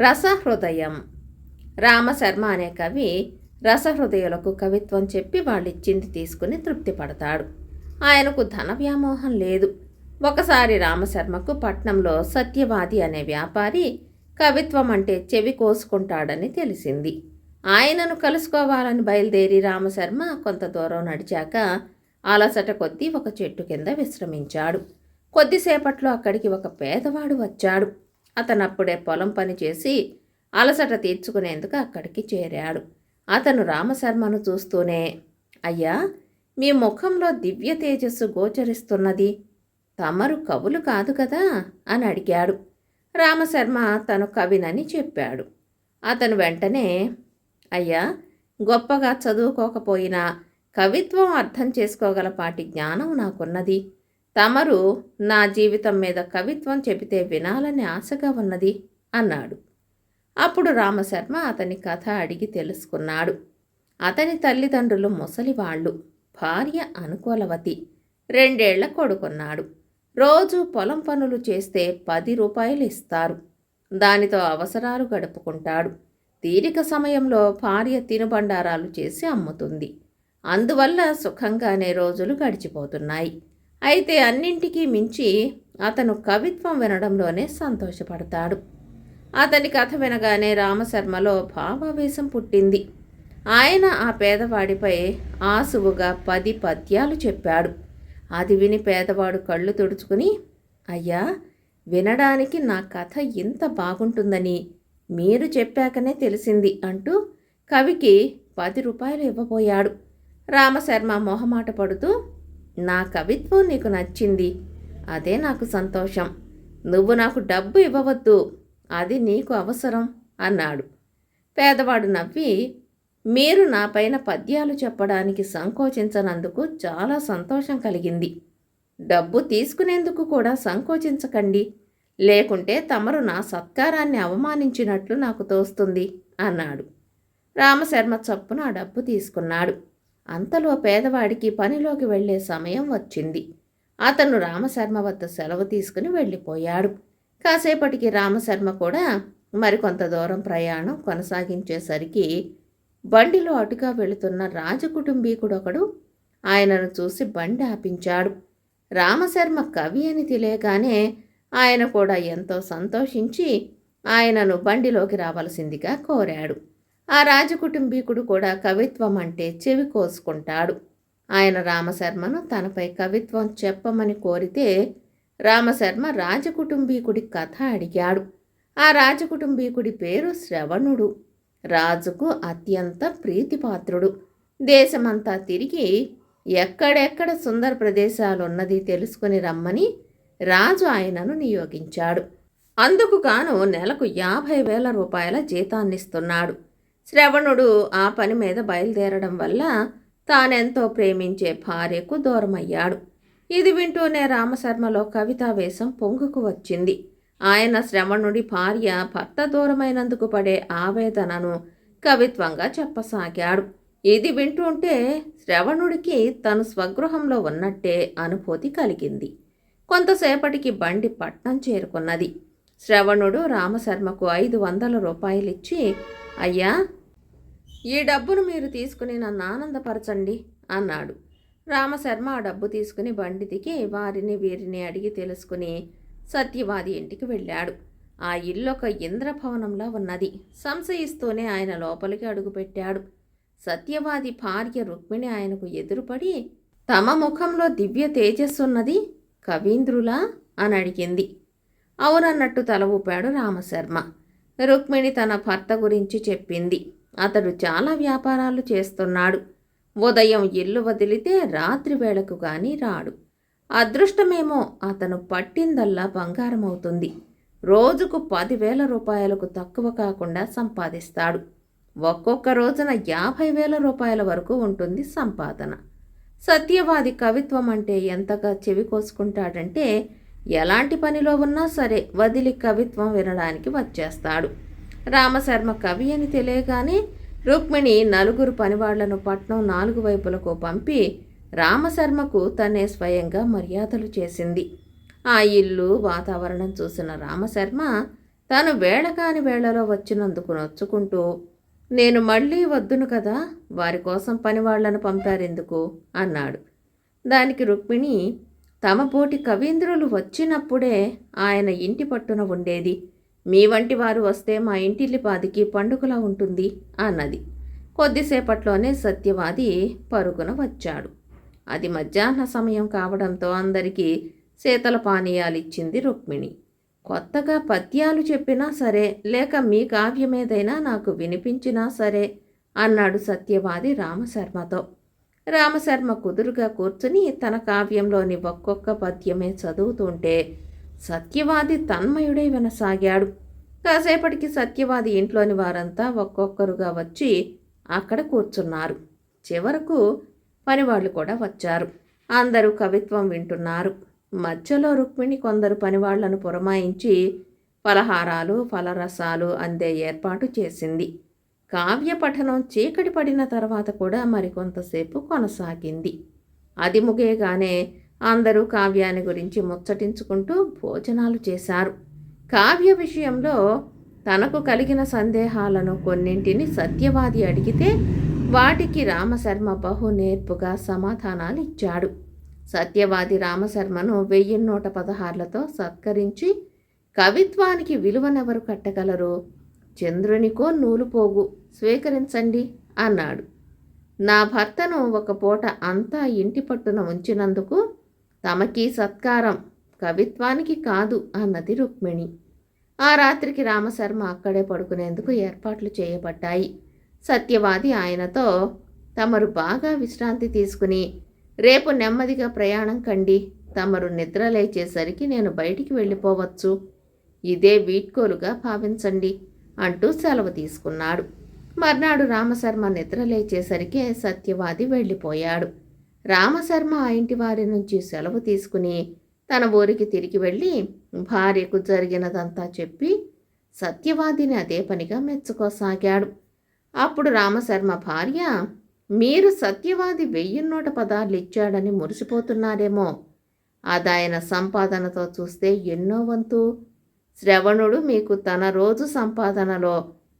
రసహృదయం. రామశర్మ అనే కవి రసహృదయులకు కవిత్వం చెప్పి వాళ్ళిచ్చింది తీసుకుని తృప్తి పడతాడు ఆయనకు ధన వ్యామోహం లేదు. ఒకసారి రామశర్మకు పట్నంలో సత్యవాది అనే వ్యాపారి కవిత్వం అంటే చెవి కోసుకుంటాడని తెలిసింది. ఆయనను కలుసుకోవాలని బయలుదేరి రామశర్మ కొంత దూరం నడిచాక అలసట కొద్దీ ఒక చెట్టు కింద విశ్రమించాడు. కొద్దిసేపట్లో అక్కడికి ఒక పేదవాడు వచ్చాడు. అతను అప్పుడే పొలం పని చేసి అలసట తీర్చుకునేందుకు అక్కడికి చేరాడు. అతను రామశర్మను చూస్తూనే అయ్యా మీ ముఖంలో దివ్య తేజస్సు గోచరిస్తున్నది. తమరు కవులు కాదు కదా? అని అడిగాడు. రామశర్మ తను కవినని చెప్పాడు. అతను వెంటనే అయ్యా గొప్పగా చదువుకోకపోయినా కవిత్వం అర్థం చేసుకోగలపాటి జ్ఞానం నాకున్నది. తమరు నా జీవితం మీద కవిత్వం చెబితే వినాలని ఆశగా ఉన్నది అన్నాడు. అప్పుడు రామశర్మ అతని కథ అడిగి తెలుసుకున్నాడు. అతని తల్లిదండ్రులు ముసలివాళ్ళు భార్య అనుకూలవతి రెండేళ్ళ కొడుకున్నాడు. రోజు పొలం పనులు చేస్తే పది రూపాయలు ఇస్తారు. దానితో అవసరాలు గడుపుకుంటాడు. తీరిక సమయంలో భార్య తినుబండారాలు చేసి అమ్ముతుంది. అందువల్ల సుఖంగానే రోజులు గడిచిపోతున్నాయి. అయితే అన్నింటికీ మించి అతను కవిత్వం వినడంలోనే సంతోషపడతాడు. అతని కథ వినగానే రామశర్మలో భావావేశం పుట్టింది. ఆయన ఆ పేదవాడిపై ఆసువుగా పది పద్యాలు చెప్పాడు. అది విని పేదవాడు కళ్ళు తుడుచుకుని అయ్యా వినడానికి నా కథ ఇంత బాగుంటుందని మీరు చెప్పాకనే తెలిసింది అంటూ కవికి పది రూపాయలు ఇవ్వబోయాడు. రామశర్మ మొహమాట పడుతూ నా కవిత్వం నీకు నచ్చింది. అదే నాకు సంతోషం. నువ్వు నాకు డబ్బు ఇవ్వవద్దు. అది నీకు అవసరం అన్నాడు. పేదవాడు నవ్వి మీరు నా పైన పద్యాలు చెప్పడానికి సంకోచించనందుకు చాలా సంతోషం కలిగింది. డబ్బు తీసుకునేందుకు కూడా సంకోచించకండి. లేకుంటే తమరు నా సత్కారాన్ని అవమానించినట్లు నాకు తోస్తుంది అన్నాడు. రామశర్మ చప్పున ఆ డబ్బు తీసుకున్నాడు. అంతలో పేదవాడికి పనిలోకి వెళ్ళే సమయం వచ్చింది. అతను రామశర్మ వద్ద సెలవు తీసుకుని వెళ్ళిపోయాడు. కాసేపటికి రామశర్మ కూడా మరికొంత దూరం ప్రయాణం కొనసాగించేసరికి బండిలో అటుగా వెళుతున్న రాజకుటుంబీకుడొకడు ఆయనను చూసి బండి ఆపించాడు. రామశర్మ కవి అని తెలియగానే ఆయన కూడా ఎంతో సంతోషించి ఆయనను బండిలోకి రావలసిందిగా కోరాడు. ఆ రాజకుటుంబీకుడు కూడా కవిత్వం అంటే చెవి కోసుకుంటాడు. ఆయన రామశర్మను తనపై కవిత్వం చెప్పమని కోరితే రామశర్మ రాజకుటుంబీకుడి కథ అడిగాడు. ఆ రాజకుటుంబీకుడి పేరు శ్రవణుడు. రాజుకు అత్యంత ప్రీతిపాత్రుడు. దేశమంతా తిరిగి ఎక్కడెక్కడ సుందర ప్రదేశాలున్నది తెలుసుకుని రమ్మని రాజు ఆయనను నియోగించాడు. అందుకు గాను నెలకు యాభై వేల రూపాయల జీతాన్నిస్తున్నాడు. శ్రవణుడు ఆ పని మీద బయలుదేరడం వల్ల తానెంతో ప్రేమించే భార్యకు దూరమయ్యాడు. ఇది వింటూనే రామశర్మలో కవితావేశం పొంగుకు వచ్చింది. ఆయన శ్రవణుడి భార్య భర్త దూరమైనందుకు పడే ఆవేదనను కవిత్వంగా చెప్పసాగాడు. ఇది వింటుంటే శ్రవణుడికి తను స్వగృహంలో ఉన్నట్టే అనుభూతి కలిగింది. కొంతసేపటికి బండి పట్నం చేరుకున్నది. శ్రవణుడు రామశర్మకు ఐదు వందల రూపాయలిచ్చి అయ్యా ఈ డబ్బును మీరు తీసుకుని నన్ను ఆనందపరచండి అన్నాడు. రామశర్మ ఆ డబ్బు తీసుకుని బండి దిగి వారిని వీరిని అడిగి తెలుసుకుని సత్యవాది ఇంటికి వెళ్ళాడు. ఆ ఇల్లు ఒక ఇంద్రభవనంలా ఉన్నది. సంశయిస్తూనే ఆయన లోపలికి అడుగుపెట్టాడు సత్యవాది భార్య రుక్మిణి ఆయనకు ఎదురుపడి తమ ముఖంలో దివ్య తేజస్సున్నది కవీంద్రులా? అని అడిగింది. అవునన్నట్టు తల ఊపాడు రామశర్మ. రుక్మిణి తన భర్త గురించి చెప్పింది. అతడు చాలా వ్యాపారాలు చేస్తున్నాడు. ఉదయం ఇల్లు వదిలితే రాత్రి వేళకు గాని రాడు. అదృష్టమేమో అతను పట్టిందల్లా బంగారం అవుతుంది రోజుకు పదివేల రూపాయలకు తక్కువ కాకుండా సంపాదిస్తాడు. ఒక్కొక్క రోజున యాభై వేల రూపాయల వరకు ఉంటుంది సంపాదన. సత్యవాది కవిత్వం అంటే ఎంతగా చెవి కోసుకుంటాడంటే ఎలాంటి పనిలో ఉన్నా సరే వదిలి కవిత్వం వినడానికి వచ్చేస్తాడు. రామశర్మ కవి అని తెలియగానే రుక్మిణి నలుగురు పనివాళ్ళను పట్నం నాలుగు వైపులకు పంపి రామశర్మకు తనే స్వయంగా మర్యాదలు చేసింది. ఆ ఇల్లు వాతావరణం చూసిన రామశర్మ తను వేళకాని వేళలో వచ్చినందుకు నొచ్చుకుంటూ నేను మళ్ళీ వద్దును కదా వారి కోసం పనివాళ్ళను పంపారెందుకు? అన్నాడు. దానికి రుక్మిణి తమ పోటీ కవీంద్రులు వచ్చినప్పుడే ఆయన ఇంటి పట్టున ఉండేది. మీ వంటి వారు వస్తే మా ఇంటిల్లిపాదికి పండుగలా ఉంటుంది అన్నది. కొద్దిసేపట్లోనే సత్యవాది పరుగున వచ్చాడు. అది మధ్యాహ్న సమయం కావడంతో అందరికీ శీతల పానీయాలిచ్చింది రుక్మిణి. కొత్తగా పద్యాలు చెప్పినా సరే లేక మీ కావ్యమేదైనా నాకు వినిపించినా సరే అన్నాడు సత్యవాది రామశర్మతో. రామశర్మ కుదురుగా కూర్చుని తన కావ్యంలోని ఒక్కొక్క పద్యమే చదువుతుంటే సత్యవాది తన్మయుడై వినసాగాడు. కాసేపటికి సత్యవాది ఇంట్లోని వారంతా ఒక్కొక్కరుగా వచ్చి అక్కడ కూర్చున్నారు. చివరకు పనివాళ్ళు కూడా వచ్చారు. అందరూ కవిత్వం వింటున్నారు. మధ్యలో రుక్మిణి కొందరు పనివాళ్ళను పురమాయించి ఫలహారాలు ఫలరసాలు అందే ఏర్పాటు చేసింది. కావ్య పఠనం చీకటి పడిన తర్వాత కూడా మరికొంతసేపు కొనసాగింది. అది ముగేగానే అందరూ కావ్యాన్ని గురించి ముచ్చటించుకుంటూ భోజనాలు చేశారు. కావ్య విషయంలో తనకు కలిగిన సందేహాలను కొన్నింటిని సత్యవాది అడిగితే వాటికి రామశర్మ బహు నేర్పుగా సమాధానాలు ఇచ్చాడు. సత్యవాది రామశర్మను వెయ్యి నూట పదహార్లతో సత్కరించి కవిత్వానికి విలువనెవరు కట్టగలరు? చంద్రునికో నూలుపోగు స్వీకరించండి అన్నాడు. నా భర్తను ఒక పూట అంతా ఇంటి పట్టున ఉంచినందుకు తమకి సత్కారం కవిత్వానికి కాదు అన్నది రుక్మిణి. ఆ రాత్రికి రామశర్మ అక్కడే పడుకునేందుకు ఏర్పాట్లు చేయబడ్డాయి. సత్యవాది ఆయనతో తమరు బాగా విశ్రాంతి తీసుకుని రేపు నెమ్మదిగా ప్రయాణం కండి తమరు నిద్ర లేచేసరికి నేను బయటికి వెళ్ళిపోవచ్చు. ఇదే వీడ్కోలుగా భావించండి అంటూ సెలవు తీసుకున్నాడు. మర్నాడు రామశర్మ నిద్ర లేచేసరికి సత్యవాది వెళ్ళిపోయాడు. రామశర్మ ఆ ఇంటి వారి నుంచి సెలవు తీసుకుని తన ఊరికి తిరిగి వెళ్ళి భార్యకు జరిగినదంతా చెప్పి సత్యవాదిని అదే పనిగా మెచ్చుకోసాగాడు. అప్పుడు రామశర్మ భార్య మీరు సత్యవాది వెయ్యి నూట పదార్లు ఇచ్చాడని మురిసిపోతున్నారేమో. అదాయన సంపాదనతో చూస్తే ఎన్నో వంతు. శ్రవణుడు మీకు తన రోజు సంపాదనలో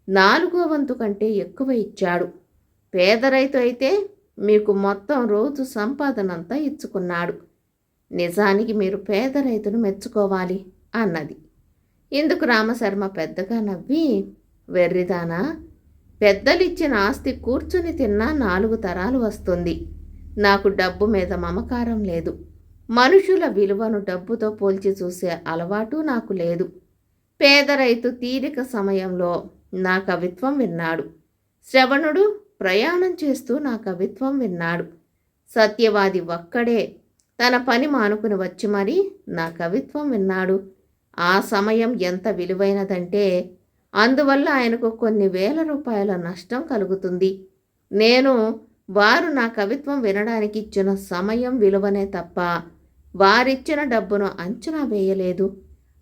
నాలుగో వంతు కంటే ఎక్కువ ఇచ్చాడు. పేద రైతు అయితే మీకు మొత్తం రోజు సంపాదనంతా ఇచ్చుకున్నాడు. నిజానికి మీరు పేద రైతును మెచ్చుకోవాలి అన్నది. ఇందుకు రామశర్మ పెద్దగా నవ్వి వెర్రిదానా పెద్దలిచ్చిన ఆస్తి కూర్చుని తిన్నా నాలుగు తరాలు వస్తుంది. నాకు డబ్బు మీద మమకారం లేదు. మనుషుల విలువను డబ్బుతో పోల్చి చూసే అలవాటు నాకు లేదు. పేద రైతు తీరిక సమయంలో నా కవిత్వం విన్నాడు. శ్రవణుడు ప్రయాణం చేస్తూ నా కవిత్వం విన్నాడు. సత్యవాది ఒక్కడే తన పని మానుకుని వచ్చి మరీ నా కవిత్వం విన్నాడు. ఆ సమయం ఎంత విలువైనదంటే అందువల్ల ఆయనకు కొన్ని వేల రూపాయల నష్టం కలుగుతుంది. నేను వారు నా కవిత్వం వినడానికి ఇచ్చిన సమయం విలువనే తప్ప వారిచ్చిన డబ్బును అంచనా వేయలేదు.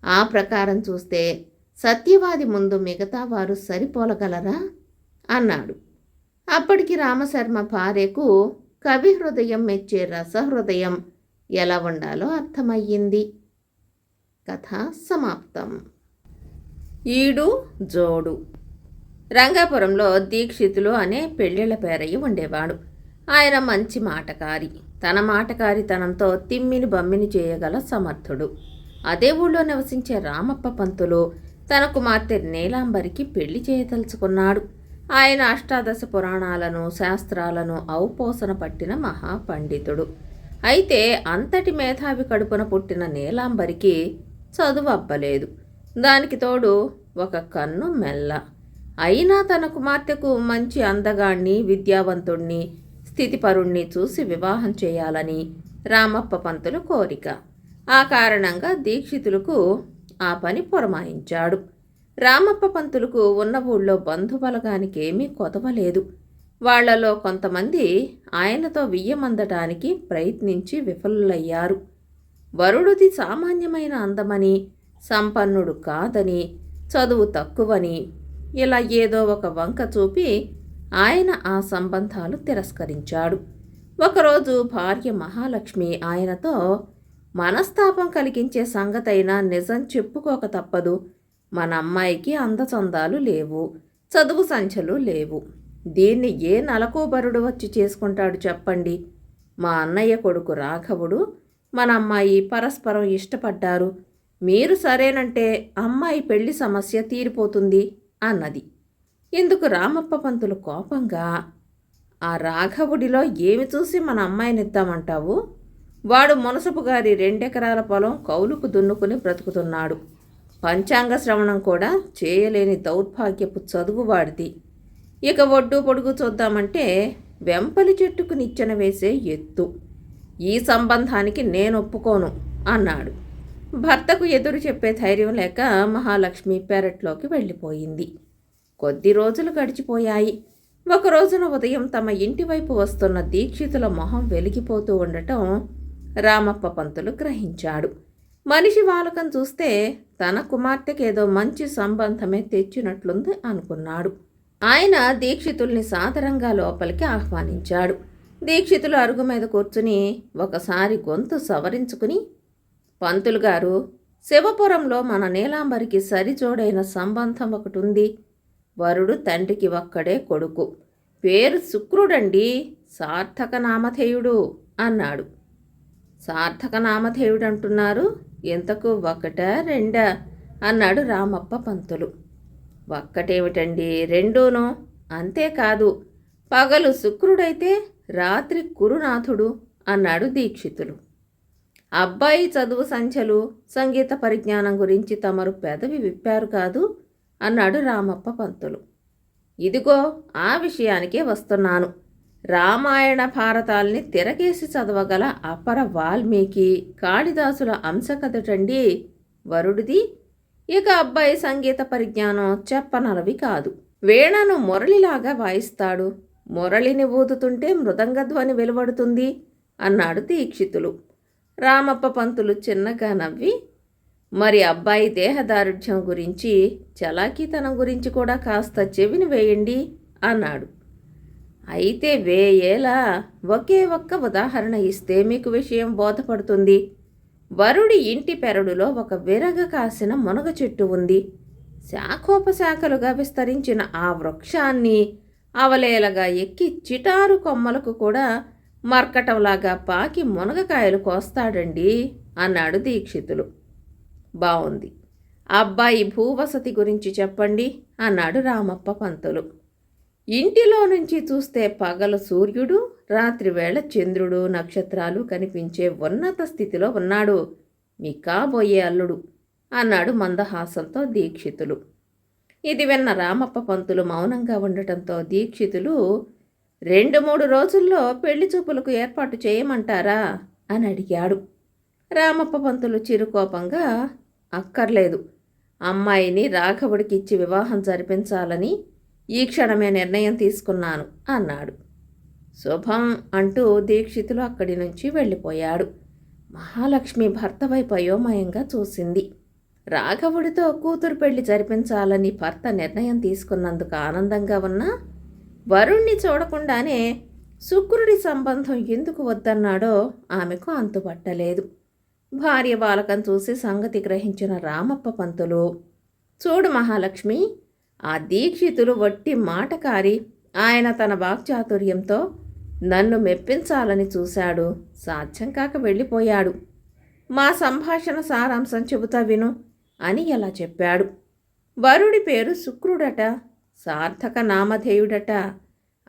ఆ ప్రకారం చూస్తే సత్యవాది ముందు మిగతా వారు సరిపోలగలరా? అన్నాడు. అప్పటికి రామశర్మ భార్యకు కవి హృదయం మెచ్చే రసహృదయం ఎలా ఉండాలో అర్థమయ్యింది. కథ సమాప్తం. ఈడు జోడు. రంగాపురంలో దీక్షితులు అనే పెళ్ళిళ్ళ పేరయ్య ఉండేవాడు. ఆయన మంచి మాటకారి. తన మాటకారితనంతో తిమ్మిని బమ్మిని చేయగల సమర్థుడు. అదే ఊళ్ళో నివసించే రామప్ప పంతులు తన కుమార్తె నీలాంబరికి పెళ్ళి చేయదలుచుకున్నాడు. ఆయన అష్టాదశ పురాణాలను శాస్త్రాలను ఔపోసన పట్టిన మహాపండితుడు. అయితే అంతటి మేధావి కడుపున పుట్టిన నీలాంబరికి చదువు అబ్బలేదు దానికి తోడు ఒక కన్ను మెల్ల. అయినా తన కుమార్తెకు మంచి అందగాణ్ణి విద్యావంతుణ్ణి స్థితిపరుణ్ణి చూసి వివాహం చేయాలని రామప్ప పంతులు కోరిక. ఆ కారణంగా దీక్షితులకు ఆ పని పురమాయించాడు. రామప్ప పంతులకు ఉన్న ఊళ్ళో బంధుబలగానికేమీ కొదవలేదు వాళ్ళలో కొంతమంది ఆయనతో వియ్యమందటానికి ప్రయత్నించి విఫలులయ్యారు. వరుడుది సామాన్యమైన అందమని సంపన్నుడు కాదని చదువు తక్కువని ఇలా ఏదో ఒక వంక చూపి ఆయన ఆ సంబంధాలు తిరస్కరించాడు. ఒకరోజు భార్య మహాలక్ష్మి ఆయనతో మనస్తాపం కలిగించే సంగతైనా నిజం చెప్పుకోక తప్పదు. మన అమ్మాయికి అందచందాలు లేవు చదువు సంచలు లేవు. దీన్ని ఏ నలకోబరుడు వచ్చి చేసుకుంటాడు చెప్పండి? మా అన్నయ్య కొడుకు రాఘవుడు మన అమ్మాయి పరస్పరం ఇష్టపడ్డారు. మీరు సరేనంటే అమ్మాయి పెళ్ళి సమస్య తీరిపోతుంది అన్నది. ఇందుకు రామప్ప పంతులు కోపంగా ఆ రాఘవుడిలో ఏమి చూసి మన అమ్మాయినిద్దామంటావు? వాడు మునసపు గారి రెండెకరాల పొలం కౌలుకు దున్నుకుని బ్రతుకుతున్నాడు. పంచాంగ శ్రవణం కూడా చేయలేని దౌర్భాగ్యపు చదువువాడిది ఇక ఒడ్డు పొడుగు చూద్దామంటే వెంపలి చెట్టుకు నిచ్చెన వేసే ఎత్తు. ఈ సంబంధానికి నేను ఒప్పుకోను అన్నాడు. భర్తకు ఎదురు చెప్పే ధైర్యం లేక మహాలక్ష్మి పెరట్లోకి వెళ్ళిపోయింది. కొద్ది రోజులు గడిచిపోయాయి. ఒక రోజున ఉదయం తమ ఇంటి వైపు వస్తున్న దీక్షితుల మొహం వెలిగిపోతూ ఉండటం రామప్ప పంతులు గ్రహించాడు. మనిషి వాలకం చూస్తే తన కుమార్తెకి ఏదో మంచి సంబంధమే తెచ్చినట్లుంది అనుకున్నాడు. ఆయన దీక్షితుల్ని సాదరంగా లోపలికి ఆహ్వానించాడు. దీక్షితులు అరుగు మీద కూర్చుని ఒకసారి గొంతు సవరించుకుని పంతులు గారు శివపురంలో మన నీలాంబరికి సరిజోడైన సంబంధం ఒకటి ఉంది వరుడు తండ్రికి ఒక్కడే కొడుకు. పేరు శుక్రుడండి సార్థక నామధేయుడు అన్నాడు. సార్థక నామధేయుడు అంటున్నారు ఎంతకు ఒకటా రెండా? అన్నాడు రామప్ప పంతులు. ఒక్కటేమిటండి రెండూను? అంతేకాదు. పగలు శుక్రుడైతే రాత్రి కురునాథుడు అన్నాడు దీక్షితులు. అబ్బాయి చదువు సంచలు సంగీత పరిజ్ఞానం గురించి తమరు పెదవి విప్పారు కాదు అన్నాడు రామప్ప పంతులు. ఇదిగో ఆ విషయానికే వస్తున్నాను. రామాయణ భారతాల్ని తిరగేసి చదవగల అపర వాల్మీకి కాళిదాసుల అంశకథటండి వరుడిది. ఇక అబ్బాయి సంగీత పరిజ్ఞానం చెప్పనలవి కాదు. వేణను మురళిలాగా వాయిస్తాడు. మురళిని ఊదుతుంటే మృదంగధ్వని వెలువడుతుంది అన్నాడు దీక్షితులు. రామప్ప పంతులు చిన్నగా నవ్వి మరి అబ్బాయి దేహదారుఢ్యం గురించి చలాకీతనం గురించి కూడా కాస్త చెవిని వేయండి అన్నాడు. అయితే వేయేలా ఒకే ఒక్క ఉదాహరణ ఇస్తే మీకు విషయం బోధపడుతుంది. వరుడి ఇంటి పెరడులో ఒక విరగ కాసిన మునగ చెట్టు ఉంది. శాఖోపశాఖలుగా విస్తరించిన ఆ వృక్షాన్ని అవలేలగా ఎక్కి చిటారు కొమ్మలకు కూడా మర్కటంలాగా పాకి మునగకాయలు కోస్తాడండి అన్నాడు దీక్షితులు. బావుంది. అబ్బాయి భూవసతి గురించి చెప్పండి అన్నాడు రామప్ప పంతులు. ఇంటిలో నుంచి చూస్తే పగలు సూర్యుడు రాత్రివేళ చంద్రుడు నక్షత్రాలు కనిపించే ఉన్నత స్థితిలో ఉన్నాడు. మీ కాబోయే అల్లుడు అన్నాడు మందహాసంతో దీక్షితులు. ఇది విన్న రామప్ప పంతులు మౌనంగా ఉండటంతో దీక్షితులు రెండు మూడు రోజుల్లో పెళ్ళి చూపులకు ఏర్పాటు చేయమంటారా? అని అడిగాడు. రామప్ప పంతులు చిరుకోపంగా అక్కర్లేదు. అమ్మాయిని రాఘవుడికి ఇచ్చి వివాహం జరిపించాలని ఈ క్షణమే నిర్ణయం తీసుకున్నాను అన్నాడు. శుభం అంటూ దీక్షితులు అక్కడి నుంచి వెళ్ళిపోయాడు. మహాలక్ష్మి భర్త వైపు అయోమయంగా చూసింది. రాఘవుడితో కూతురు పెళ్ళి జరిపించాలని భర్త నిర్ణయం తీసుకున్నందుకు ఆనందంగా ఉన్నా వరుణ్ణి చూడకుండానే శుక్రుడి సంబంధం ఎందుకు వద్దన్నాడో ఆమెకు అంతుపట్టలేదు. భార్య బాలకం చూసి సంగతి గ్రహించిన రామప్ప పంతులు చూడు మహాలక్ష్మి ఆ దీక్షితులు వట్టి మాటకారి ఆయన తన వాక్చాతుర్యంతో నన్ను మెప్పించాలని చూశాడు. సాధ్యం కాక వెళ్ళిపోయాడు. మా సంభాషణ సారాంశం చెబుతా విను అని ఇలా చెప్పాడు. వరుడి పేరు శుక్రుడట సార్థక నామధేయుడట.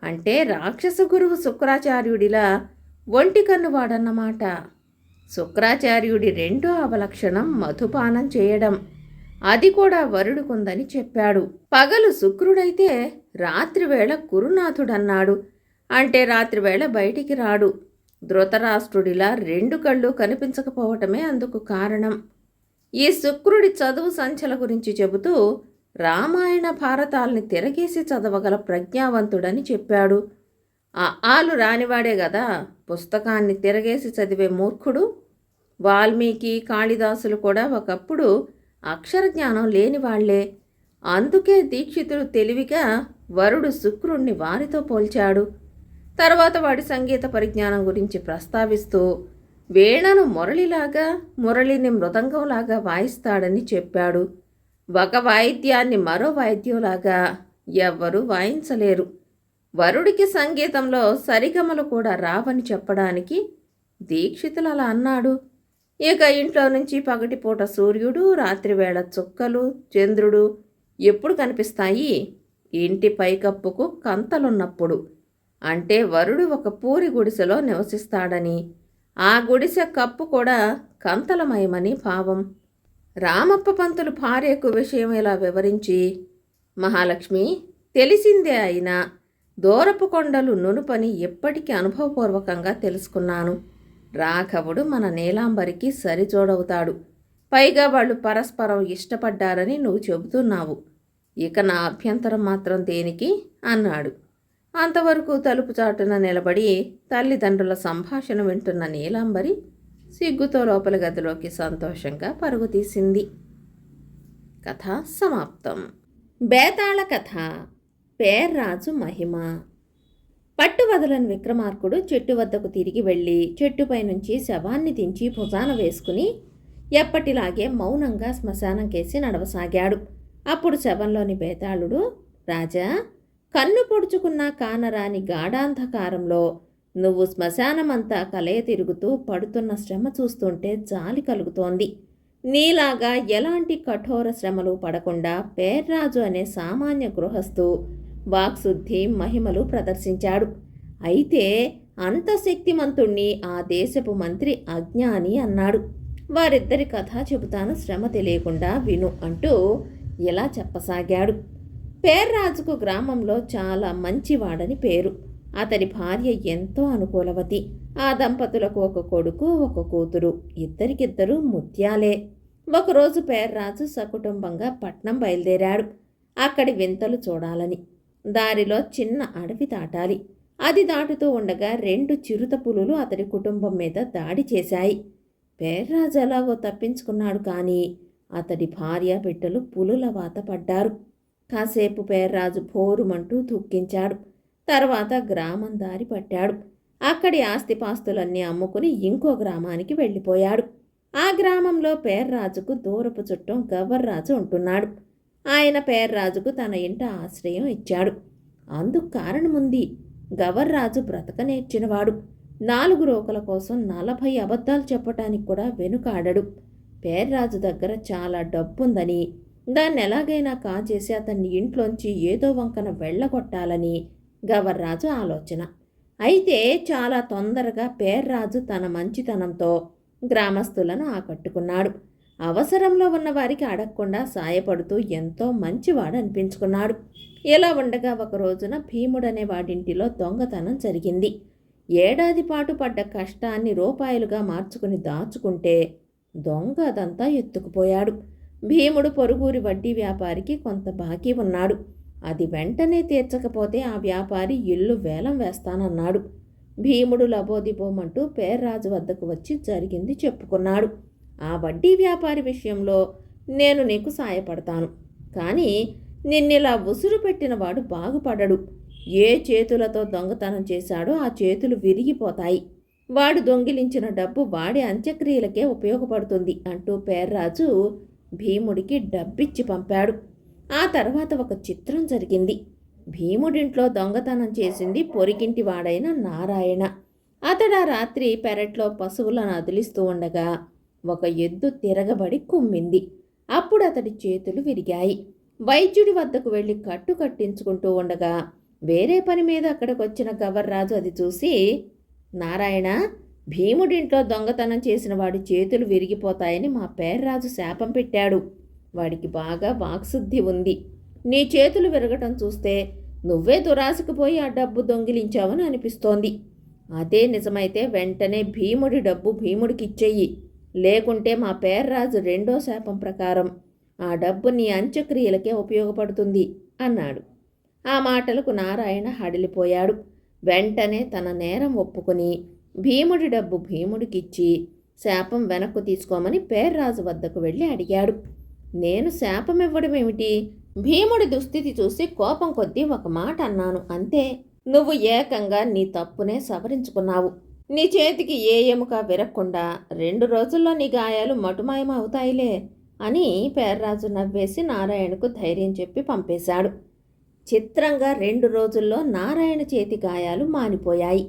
అంటే రాక్షస గురువు శుక్రాచార్యుడిలా ఒంటి కన్నువాడన్నమాట. శుక్రాచార్యుడి రెండో అవలక్షణం మధుపానం చేయడం. అది కూడా వరుడుకుందని చెప్పాడు. పగలు శుక్రుడైతే రాత్రివేళ కురునాథుడన్నాడు. అంటే రాత్రివేళ బయటికి రాడు. ధృతరాష్ట్రుడిలా రెండు కళ్ళు కనిపించకపోవటమే అందుకు కారణం. ఈ శుక్రుడి చదువు సంచల గురించి చెబుతూ రామాయణ భారతాల్ని తిరగేసి చదవగల ప్రజ్ఞావంతుడని చెప్పాడు. ఆ ఆలు రానివాడే కదా పుస్తకాన్ని తిరగేసి చదివే మూర్ఖుడు. వాల్మీకి కాళిదాసులు కూడా ఒకప్పుడు అక్షర జ్ఞానం లేని వాళ్ళే. అందుకే దీక్షితుడు తెలివిగా వరుడు శుక్రుణ్ణి వారితో పోల్చాడు. తర్వాత వాడి సంగీత పరిజ్ఞానం గురించి ప్రస్తావిస్తూ వీణను మురళిలాగా మురళిని మృదంగంలాగా వాయిస్తాడని చెప్పాడు. ఒక వాయిద్యాన్ని మరో వాయిద్యంలాగా ఎవ్వరూ వాయించలేరు. వరుడికి సంగీతంలో సరిగమలు కూడా రావని చెప్పడానికి దీక్షితులు అలా అన్నాడు. ఇక ఇంట్లో నుంచి పగటిపూట సూర్యుడు రాత్రివేళ చుక్కలు చంద్రుడు ఎప్పుడు కనిపిస్తాయి? ఇంటి పైకప్పుకు కంతలున్నప్పుడు. అంటే వరుడు ఒక పూరి గుడిసెలో నివసిస్తాడని. ఆ గుడిసె కప్పు కూడా కంతలమయమని భావం. రామప్ప పంతులు భార్యకు విషయం ఇలా వివరించి మహాలక్ష్మి తెలిసిందే అయినా దూరపు కొండలు నునుపని ఎప్పటికీ అనుభవపూర్వకంగా తెలుసుకున్నాను. రాఘవుడు మన నీలాంబరికి సరిచోడవుతాడు. పైగా వాళ్ళు పరస్పరం ఇష్టపడ్డారని నువ్వు చెబుతున్నావు. ఇక నా అభ్యంతరం మాత్రం దేనికి? అన్నాడు. అంతవరకు తలుపు చాటున నిలబడి తల్లిదండ్రుల సంభాషణ వింటున్న నీలాంబరి సిగ్గుతో లోపల గదిలోకి సంతోషంగా పరుగు తీసింది. కథ సమాప్తం. బేతాళ కథ. పేర్రాజు మహిమ. పట్టు వదలని విక్రమార్కుడు చెట్టు వద్దకు తిరిగి వెళ్ళి చెట్టుపై నుంచి శవాన్ని దించి భుజాన వేసుకుని ఎప్పటిలాగే మౌనంగా శ్మశానం కేసి నడవసాగాడు. అప్పుడు శవంలోని బేతాళుడు రాజా కన్ను పొడుచుకున్న కానరాని గాఢాంధకారంలో నువ్వు శ్మశానమంతా కలయ తిరుగుతూ పడుతున్న శ్రమ చూస్తుంటే జాలి కలుగుతోంది. నీలాగా ఎలాంటి కఠోర శ్రమలు పడకుండా పేర్రాజు అనే సామాన్య గృహస్థు వాక్శుద్ధి మహిమలు ప్రదర్శించాడు. అయితే అంత శక్తిమంతుణ్ణి ఆ దేశపు మంత్రి అజ్ఞాని అన్నాడు. వారిద్దరి కథ చెబుతాను శ్రమ తెలియకుండా విను అంటూ ఇలా చెప్పసాగాడు. పేర్రాజుకు గ్రామంలో చాలా మంచివాడని పేరు. అతని భార్య ఎంతో అనుకూలవతి. ఆ దంపతులకు ఒక కొడుకు ఒక కూతురు. ఇద్దరికిద్దరు ముత్యాలే. ఒకరోజు పేర్రాజు సకుటుంబంగా పట్నం బయలుదేరాడు. అక్కడి వింతలు చూడాలని. దారిలో చిన్న అడవి దాటాలి. అది దాటుతూ ఉండగా రెండు చిరుత పులులు అతడి కుటుంబం మీద దాడి చేశాయి. పేర్రాజు ఎలాగో తప్పించుకున్నాడు కానీ అతడి భార్య బిడ్డలు పులుల వాత పడ్డారు. కాసేపు పేర్రాజు భోరుమంటూ దుఃఖించాడు. తర్వాత గ్రామం దారి పట్టాడు. అక్కడి ఆస్తిపాస్తులన్నీ అమ్ముకుని ఇంకో గ్రామానికి వెళ్ళిపోయాడు. ఆ గ్రామంలో పేర్రాజుకు దూరపు చుట్టం గవర్రాజు ఉంటున్నాడు. ఆయన పేర్రాజుకు తన ఇంట ఆశ్రయం ఇచ్చాడు. అందుకు కారణముంది. గవర్రాజు బ్రతక నేర్చినవాడు. నాలుగు రోకల కోసం నలభై అబద్ధాలు చెప్పటానికి కూడా వెనుకాడడు. పేర్రాజు దగ్గర చాలా డబ్బుందని. దాన్ని ఎలాగైనా కాజేసి అతన్ని ఇంట్లోంచి ఏదో వంకన వెళ్ళగొట్టాలని గవర్రాజు ఆలోచన. అయితే చాలా తొందరగా పేర్రాజు తన మంచితనంతో గ్రామస్తులను ఆకట్టుకున్నాడు. అవసరంలో ఉన్నవారికి అడగకుండా సాయపడుతూ ఎంతో మంచివాడు అనిపించుకున్నాడు. ఇలా ఉండగా ఒక రోజున భీముడనే వాడింటిలో దొంగతనం జరిగింది. ఏడాది పాటు పడ్డ కష్టాన్ని రూపాయలుగా మార్చుకుని దాచుకుంటే దొంగ అదంతా ఎత్తుకుపోయాడు. భీముడు పొరుగురి వడ్డీ వ్యాపారికి కొంత బాకీ ఉన్నాడు. అది వెంటనే తీర్చకపోతే ఆ వ్యాపారి ఇల్లు వేలం వేస్తానన్నాడు. భీముడు లబోదిబోమంటూ పేర్రాజు వద్దకు వచ్చి జరిగింది చెప్పుకున్నాడు. ఆ వడ్డీ వ్యాపారి విషయంలో నేను నీకు సాయపడతాను. కానీ నిన్నిలా ఉసురు పెట్టినవాడు బాగుపడడు. ఏ చేతులతో దొంగతనం చేశాడో ఆ చేతులు విరిగిపోతాయి. వాడు దొంగిలించిన డబ్బు వాడి అంత్యక్రియలకే ఉపయోగపడుతుంది అంటూ పేర్రాజు భీముడికి డబ్బిచ్చి పంపాడు. ఆ తర్వాత ఒక చిత్రం జరిగింది. భీముడింట్లో దొంగతనం చేసింది పొరిగింటి వాడైన నారాయణ. అతడు ఆ రాత్రి పెరట్లో పశువులను అదిలిస్తూ ఉండగా ఒక ఎద్దు తిరగబడి కుమ్మింది. అప్పుడు అతడి చేతులు విరిగాయి. వైద్యుడి వద్దకు వెళ్ళి కట్టు కట్టించుకుంటూ ఉండగా వేరే పని మీద అక్కడికి వచ్చిన గవర్రాజు అది చూసి నారాయణ భీముడింట్లో దొంగతనం చేసిన వాడి చేతులు విరిగిపోతాయని మా పేర్రాజు శాపం పెట్టాడు. వాడికి బాగా వాక్శుద్ధి ఉంది. నీ చేతులు విరగటం చూస్తే నువ్వే దురాశకు పోయి ఆ డబ్బు దొంగిలించావని అనిపిస్తోంది. అదే నిజమైతే వెంటనే భీముడి డబ్బు భీముడికి ఇచ్చేయి లేకుంటే మా పేర్రాజు రెండో శాపం ప్రకారం ఆ డబ్బు నీ అంత్యక్రియలకే ఉపయోగపడుతుంది అన్నాడు. ఆ మాటలకు నారాయణ హడిలిపోయాడు. వెంటనే తన నేరం ఒప్పుకొని భీముడి డబ్బు భీముడికిచ్చి శాపం వెనక్కు తీసుకోమని పేర్రాజు వద్దకు వెళ్ళి అడిగాడు. నేను శాపం ఇవ్వడం ఏమిటి భీముడి దుస్థితి చూసి కోపం కొద్దీ ఒక మాట అన్నాను. అంతే. నువ్వు ఏకంగా నీ తప్పునే సవరించుకున్నావు. నీ చేతికి ఏ ఎముక విరక్కుండా రెండు రోజుల్లో నీ గాయాలు మటుమాయమవుతాయిలే అని పేర్రాజు నవ్వేసి నారాయణకు ధైర్యం చెప్పి పంపేశాడు. చిత్రంగా రెండు రోజుల్లో నారాయణ చేతి గాయాలు మానిపోయాయి.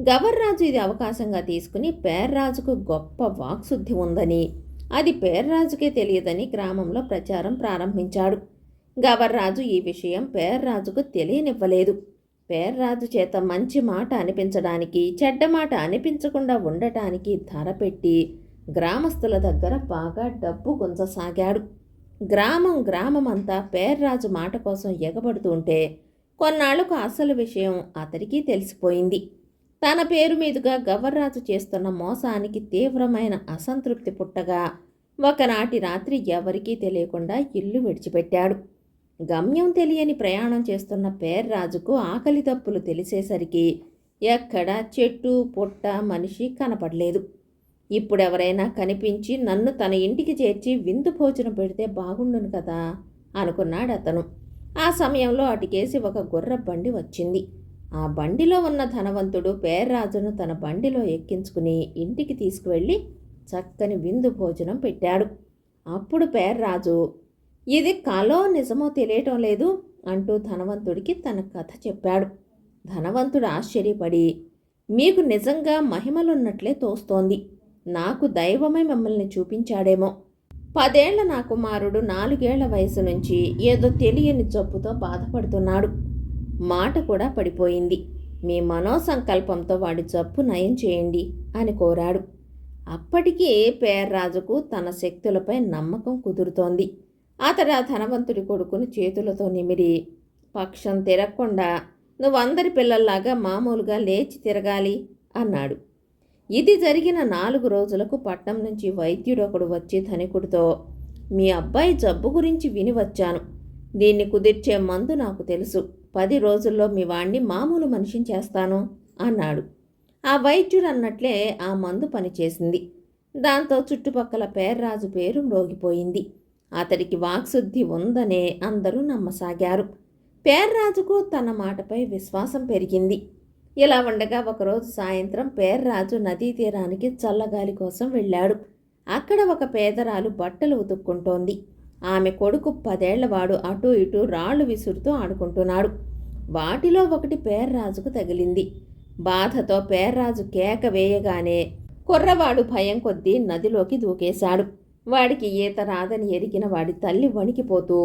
గవర్రాజు ఇది అవకాశంగా తీసుకుని పేర్రాజుకు గొప్ప వాక్శుద్ధి ఉందని అది పేర్రాజుకే తెలియదని గ్రామంలో ప్రచారం ప్రారంభించాడు. గవర్రాజు ఈ విషయం పేర్రాజుకు తెలియనివ్వలేదు. పేర్రాజు చేత మంచి మాట అనిపించడానికి చెడ్డ మాట అనిపించకుండా ఉండటానికి ధర పెట్టి గ్రామస్తుల దగ్గర బాగా డబ్బు గుంజసాగాడు. గ్రామం గ్రామమంతా పేర్రాజు మాట కోసం ఎగబడుతుంటే కొన్నాళ్ళకు అసలు విషయం అతడికి తెలిసిపోయింది. తన పేరు మీదుగా గవర్రాజు చేస్తున్న మోసానికి తీవ్రమైన అసంతృప్తి పుట్టగా ఒకనాటి రాత్రి ఎవరికీ తెలియకుండా ఇల్లు విడిచిపెట్టాడు. గమ్యం తెలియని ప్రయాణం చేస్తున్న పేర్రాజుకు ఆకలి తప్పులు తెలిసేసరికి ఎక్కడ చెట్టు పుట్ట మనిషి కనపడలేదు. ఇప్పుడెవరైనా కనిపించి నన్ను తన ఇంటికి చేర్చి విందు భోజనం పెడితే బాగుండును కదా అనుకున్నాడు అతను ఆ సమయంలో అటుకేసి ఒక గుర్ర బండి వచ్చింది. ఆ బండిలో ఉన్న ధనవంతుడు పేర్రాజును తన బండిలో ఎక్కించుకుని ఇంటికి తీసుకువెళ్ళి చక్కని విందు భోజనం పెట్టాడు. అప్పుడు పేర్రాజు ఇది కలో నిజమో తెలియటం లేదు అంటూ ధనవంతుడికి తన కథ చెప్పాడు. ధనవంతుడు ఆశ్చర్యపడి మీకు నిజంగా మహిమలున్నట్లే తోస్తోంది. నాకు దైవమే మిమ్మల్ని చూపించాడేమో. పదేళ్ళ నా కుమారుడు నాలుగేళ్ళ వయసు నుంచి ఏదో తెలియని జబ్బుతో బాధపడుతున్నాడు. మాట కూడా పడిపోయింది. మీ మనోసంకల్పంతో వాడి జబ్బు నయం చేయండి అని కోరాడు. అప్పటికీ పేర్రాజుకు తన శక్తులపై నమ్మకం కుదురుతోంది. అతడు ఆ ధనవంతుడి కొడుకును చేతులతో నిమిరి పక్షం తిరగకుండా నువ్వు అందరి పిల్లల్లాగా మామూలుగా లేచి తిరగాలి అన్నాడు. ఇది జరిగిన నాలుగు రోజులకు పట్నం నుంచి వైద్యుడొకడు వచ్చి ధనికుడితో మీ అబ్బాయి జబ్బు గురించి విని వచ్చాను. దీన్ని కుదిర్చే మందు నాకు తెలుసు. పది రోజుల్లో మీ వాణ్ణి మామూలు మనిషిని చేస్తాను అన్నాడు. ఆ వైద్యుడు అన్నట్లే ఆ మందు పనిచేసింది. దాంతో చుట్టుపక్కల పేర్రాజు పేరు మ్రోగిపోయింది. అతడికి వాక్శుద్ధి ఉందనే అందరూ నమ్మసాగారు. పేర్రాజుకు తన మాటపై విశ్వాసం పెరిగింది. ఇలా ఉండగా ఒకరోజు సాయంత్రం పేర్రాజు నదీ తీరానికి చల్లగాలి కోసం వెళ్ళాడు. అక్కడ ఒక పేదరాలు బట్టలు ఉతుక్కుంటోంది. ఆమె కొడుకు పదేళ్ళవాడు అటూ ఇటూ రాళ్ళు విసురుతూ ఆడుకుంటున్నాడు. వాటిలో ఒకటి పేర్రాజుకు తగిలింది. బాధతో పేర్రాజు కేక వేయగానే కుర్రవాడు భయం కొద్దీ నదిలోకి దూకేశాడు. వాడికి ఈత రాదని ఎరిగిన వాడి తల్లి వణికిపోతూ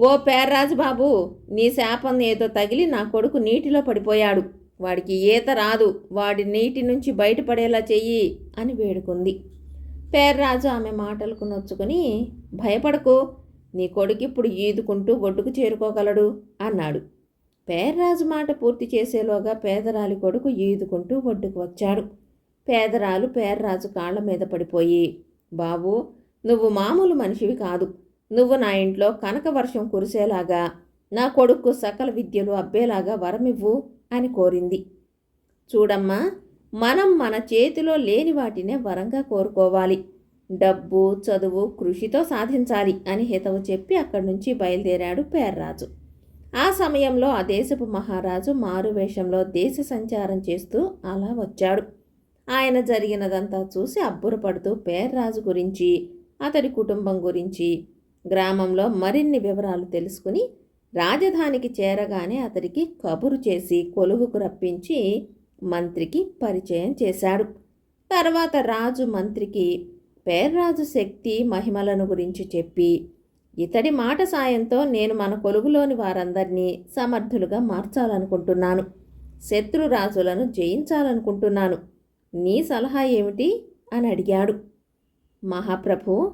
ఓ పేర్రాజు బాబు నీ శాపం ఏదో తగిలి నా కొడుకు నీటిలో పడిపోయాడు. వాడికి ఈత రాదు. వాడి నీటి నుంచి బయటపడేలా చెయ్యి అని వేడుకుంది. పేర్రాజు ఆమె మాటలకు నొచ్చుకుని భయపడకు. నీ కొడుకు ఇప్పుడు ఈదుకుంటూ ఒడ్డుకు చేరుకోగలడు అన్నాడు. పేర్రాజు మాట పూర్తి చేసేలోగా పేదరాలి కొడుకు ఈదుకుంటూ ఒడ్డుకు వచ్చాడు. పేదరాలు పేర్రాజు కాళ్ళ మీద పడిపోయి బాబు నువ్వు మామూలు మనిషివి కాదు. నువ్వు నా ఇంట్లో కనక వర్షం కురిసేలాగా నా కొడుకు సకల విద్యలు అబ్బేలాగా వరమివ్వు అని కోరింది. చూడమ్మా మనం మన చేతిలో లేని వాటినే వరంగా కోరుకోవాలి. డబ్బు చదువు కృషితో సాధించాలి అని హితవు చెప్పి అక్కడి నుంచి బయలుదేరాడు పేర్రాజు. ఆ సమయంలో ఆ దేశపు మహారాజు మారువేషంలో దేశ సంచారం చేస్తూ అలా వచ్చాడు. ఆయన జరిగినదంతా చూసి అబ్బురపడుతూ పేర్రాజు గురించి అతడి కుటుంబం గురించి గ్రామంలో మరిన్ని వివరాలు తెలుసుకుని రాజధానికి చేరగానే అతడికి కబురు చేసి కొలువుకు రప్పించి మంత్రికి పరిచయం చేశాడు. తర్వాత రాజు మంత్రికి పేర్రాజు శక్తి మహిమలను గురించి చెప్పి ఇతడి మాట సాయంతో నేను మన కొలువులోని వారందరినీ సమర్థులుగా మార్చాలనుకుంటున్నాను. శత్రురాజులను జయించాలనుకుంటున్నాను. నీ సలహా ఏమిటి? అని అడిగాడు. మహాప్రభు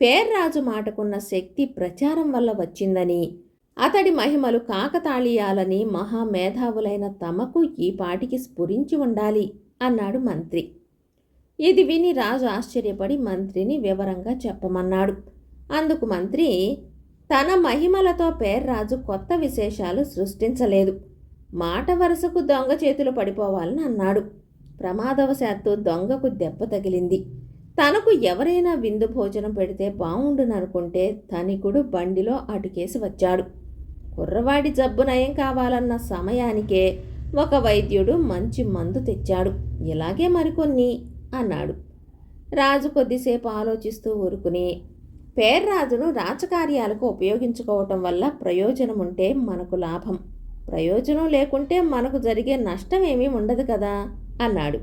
పేర్రాజు మాటకున్న శక్తి ప్రచారం వల్ల వచ్చిందని అతడి మహిమలు కాకతాళీయాలని మహామేధావులైన తమకు ఈ పాటికి స్ఫురించి ఉండాలి అన్నాడు మంత్రి. ఇది విని రాజు ఆశ్చర్యపడి మంత్రిని వివరంగా చెప్పమన్నాడు. అందుకు మంత్రి తన మహిమలతో పేర్రాజు కొత్త విశేషాలు సృష్టించలేదు. మాట వరుసకు దొంగ చేతులు పడిపోవాలని అన్నాడు. ప్రమాదవశాత్తు దొంగకు దెబ్బ తగిలింది. తనకు ఎవరైనా విందు భోజనం పెడితే బాగుండుననుకుంటే ధనికుడు బండిలో అటుకేసి వచ్చాడు. కుర్రవాడి జబ్బు నయం కావాలన్న సమయానికే ఒక వైద్యుడు మంచి మందు తెచ్చాడు. ఇలాగే మరికొన్ని అన్నాడు. రాజు కొద్దిసేపు ఆలోచిస్తూ ఊరుకుని పేర్రాజును రాజకార్యాలకు ఉపయోగించుకోవటం వల్ల ప్రయోజనం ఉంటే మనకు లాభం. ప్రయోజనం లేకుంటే మనకు జరిగే నష్టమేమీ ఉండదు కదా? అన్నాడు.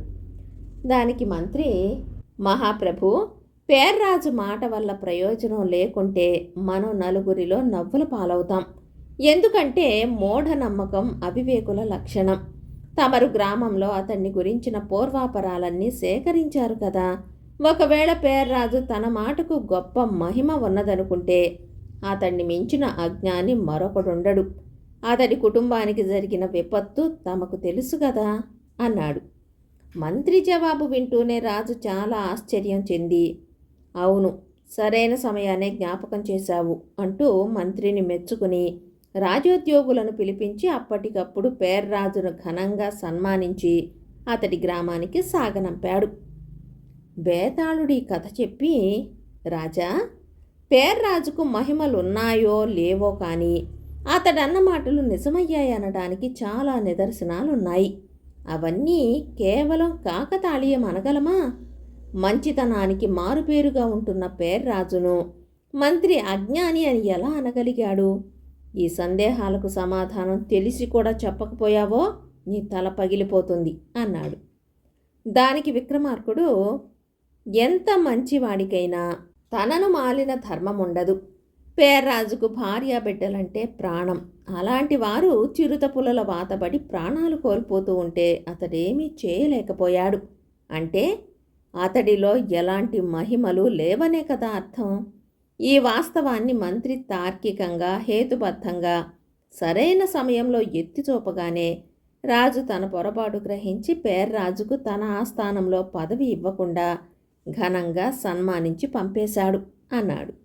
దానికి మంత్రి మహాప్రభు పేర్రాజు మాట వల్ల ప్రయోజనం లేకుంటే మనం నలుగురిలో నవ్వుల పాలవుతాం. ఎందుకంటే మూఢనమ్మకం అవివేకుల లక్షణం. తమరు గ్రామంలో అతన్ని గురించిన పూర్వాపరాలన్నీ సేకరించారు కదా. ఒకవేళ పేర్రాజు తన మాటకు గొప్ప మహిమ ఉన్నదనుకుంటే అతన్ని మించిన అజ్ఞాని మరొకడుండడు. అతడి కుటుంబానికి జరిగిన విపత్తు తమకు తెలుసు కదా అన్నాడు. మంత్రి జవాబు వింటూనే రాజు చాలా ఆశ్చర్యం చెంది. అవును సరైన సమయాన్ని జ్ఞాపకం చేశావు అంటూ మంత్రిని మెచ్చుకుని రాజోద్యోగులను పిలిపించి అప్పటికప్పుడు పేర్రాజును ఘనంగా సన్మానించి అతడి గ్రామానికి సాగనంపాడు. బేతాళుడి కథ చెప్పి రాజా పేర్రాజుకు మహిమలున్నాయో లేవో కానీ అతడన్న మాటలు నిజమయ్యాయనడానికి చాలా నిదర్శనాలున్నాయి. అవన్నీ కేవలం కాకతాళీయం అనగలమా? మంచితనానికి మారుపేరుగా ఉంటున్న పేర్రాజును మంత్రి అజ్ఞాని అని ఎలా అనగలిగాడు? ఈ సందేహాలకు సమాధానం తెలిసి కూడా చెప్పకపోయావో? నీ తల పగిలిపోతుంది అన్నాడు. దానికి విక్రమార్కుడు ఎంత మంచివాడికైనా తనను మాలిన ధర్మం ఉండదు పేర్రాజుకు భార్య బిడ్డలంటే ప్రాణం. అలాంటి వారు చిరుతపులల వాతబడి ప్రాణాలు కోల్పోతూ ఉంటే అతడేమీ చేయలేకపోయాడు. అంటే అతడిలో ఎలాంటి మహిమలు లేవనే కదా అర్థం. ఈ వాస్తవాన్ని మంత్రి తార్కికంగా హేతుబద్ధంగా సరైన సమయంలో ఎత్తిచూపగానే రాజు తన పొరపాటు గ్రహించి పేర్రాజుకు తన ఆస్థానంలో పదవి ఇవ్వకుండా ఘనంగా సన్మానించి పంపేశాడు అన్నాడు.